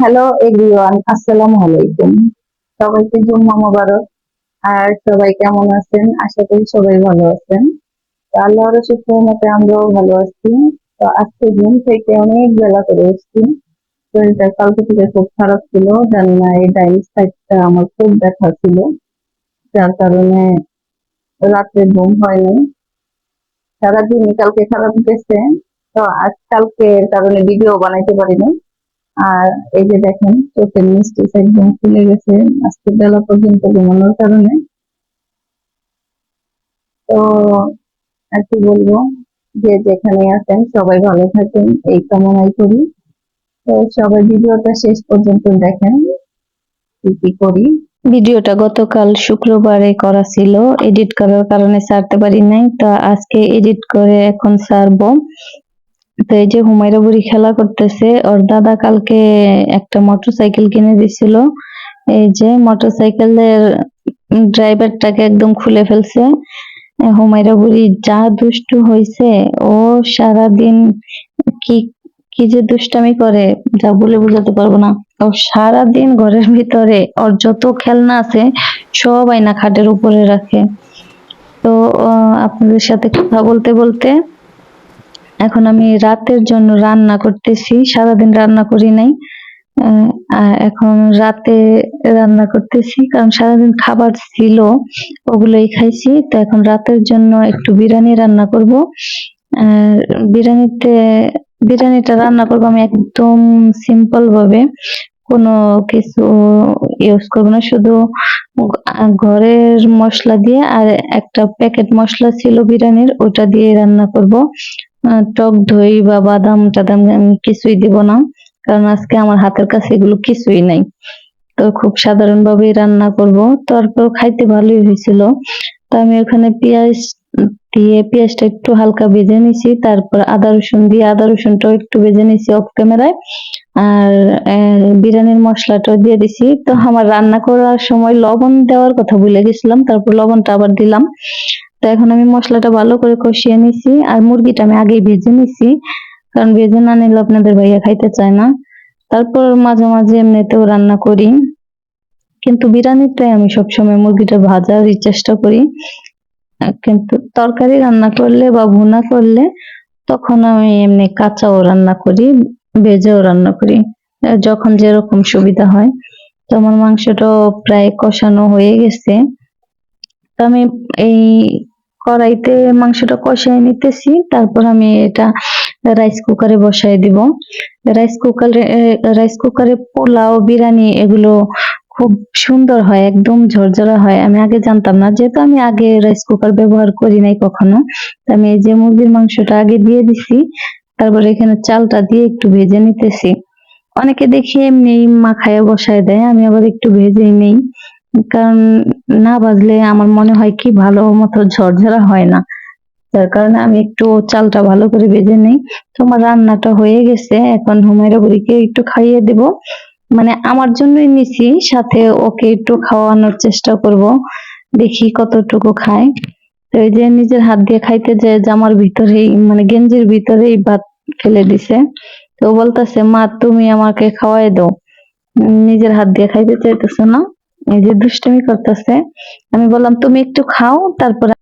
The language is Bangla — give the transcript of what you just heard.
হ্যালো এভরিওয়ান আসসালামু আলাইকুম সবাইকে জুম্মা মোবারক। আর সবাই কেমন আছেন? আশা করি সবাই ভালো আছেন। তো আল্লাহর শুক্র মতে আমরাও ভালো আছি। তো আজকে ঘুম থেকে অনেক বেলা করে এসেছি শরীরটা কালকে থেকে খুব খারাপ ছিল। জানি না, এই ডাইন সাইডটা আমার খুব ব্যথা ছিল। যার কারণে রাত্রে ঘুম হয়নি। সারাদিনই কালকে খারাপ গেছে। তো আজ কালকে কারণে ভিডিও বানাইতে পারিনি। আর এই যে দেখেন, চোখের মিষ্টি একদম ফুলে গেছে, আজকে বেলা পর্যন্ত ঘুমানোর কারণে। তো আর কি বলব, যে যেখানে আছেন সবাই ভালো থাকেন, এই কামনাই করি। তো সবাই ভিডিওটা শেষ পর্যন্ত দেখেন, কি কি করি। ভিডিওটা গতকাল শুক্রবারে করা ছিল, এডিট করার কারণে ছাড়তে পারি নাই, তো আজকে এডিট করে এখন ছাড়বো তো এই যে হুমায়রা বুড়ি খেলা করতেছে, ওর দাদা কালকে একটা মোটরসাইকেল কিনে দিছিল। এই যে মোটরসাইকেলের ড্রাইভারটাকে একদম খুলে ফেলছে। হুমায়রা বুড়ি যা দুষ্টু হয়েছে ও সারাদিন কি কি যে দুষ্টামি করে, যা বলে বোঝাতে পারব না। ও সারাদিন ঘরের ভিতরে, ওর যত খেলনা আছে, সব আয়না খাটের উপরে রাখে। তো আপনাদের সাথে কথা বলতে বলতে এখন আমি রাতের জন্য রান্না করতেছি, সারাদিন রান্না করি নাই। এখন রাতে রান্না করতেছি, কারণ সারাদিন খাবার ছিল, ওগুলোই খাইছি। তো এখন রাতের জন্য একটু বিরিয়ানি রান্না করব। বিরিয়ানিতে, বিরিয়ানিটা রান্না করব আমি একদম সিম্পল ভাবে। কোনো কিছু ইউজ করব না, শুধু ঘরের মশলা দিয়ে আর একটা প্যাকেট মশলা ছিল বিরিয়ানির, ওটা দিয়ে রান্না করব। টক দই বা বাদাম টাদাম আমি কিছুই দিব না, কারণ আজকে আমার হাতের কাছে এগুলো কিছুই নাই। তো খুব সাধারণ ভাবেই রান্না করব। তারপর খাইতে ভালোই হয়েছিল। তো আমি ওখানে পেঁয়াজ দিয়ে পেঁয়াজটা একটু হালকা ভেজে নিছি, তারপর আদা রসুন দিয়ে, আদা রসুনটাও একটু ভেজে নিছি অফ ক্যামেরায় আর বিরিয়ানির মশলাটাও দিয়ে দিছি। তো আমার রান্না করার সময় লবণ দেওয়ার কথা ভুলে গেছিলাম, তারপর লবণটা আবার দিলাম। তো এখন আমি মশলাটা ভালো করে কষিয়ে নিছি আর মুরগিটা আমি আগেই ভেজে নিছি, কারণ ভেজে না নিলে আপনাদের ভাইয়া খাইতে চায় না। তারপর মাঝে মাঝে এমনিতেও রান্না করি, কিন্তু বিরিয়ানিটাই আমি সবসময় মুরগিটা ভাজারই চেষ্টা করি। কিন্তু তরকারি রান্না করলে বা ভুনা করলে তখন আমি এমনি কাঁচাও রান্না করি, ভেজেও রান্না করি, যখন যেরকম সুবিধা হয়। তো আমার মাংসটাও প্রায় কষানো হয়ে গেছে। তো আমি এই কড়াইতে মাংসটা কষাই নিতেছি। তারপর আমি এটা রাইস কুকারে বসাই দিব। রাইস কুকারে রাইস কুকারে পোলাও, বিরিয়ানি এগুলো খুব সুন্দর হয়, একদম ঝরঝরা হয়। আমি আগে জানতাম না, যেহেতু আমি আগে রাইস কুকার ব্যবহার করি নাই কখনো। আমি এই যে মুরগির মাংসটা আগে দিয়ে দিছি, তারপরে এখানে চালটা দিয়ে একটু ভেজে নিতেছি। অনেকে দেখি এমনি মাখায় বসায় দেয়, আমি আবার একটু ভেজেই নেই। কারণ না বাজলে আমার মনে হয় কি ভালো মতো ঝরঝরা হয় না। যার কারণে আমি একটু চালটা ভালো করে ভেজে নেই। তো আমার রান্নাটা হয়ে গেছে, এখন হুমায়রা বুড়িকে একটু খাইয়ে দেব। মানে আমার জন্যই নিছি, সাথে ওকে একটু খাওয়ানোর চেষ্টা করব। দেখি কতটুকু খায়। তো এই যে নিজের হাত দিয়ে খাইতে যে জামার ভিতরেই মানে গেঞ্জির ভিতরেই ভাত ফেলে দিছে। তো বলতেছে, মা, তুমি আমাকে খাওয়াই দাও। নিজের হাত দিয়ে খাইতে চাইতেছে না। এই যে দুষ্টামি করতেছে আমি বললাম তুমি একটু খাও তারপরে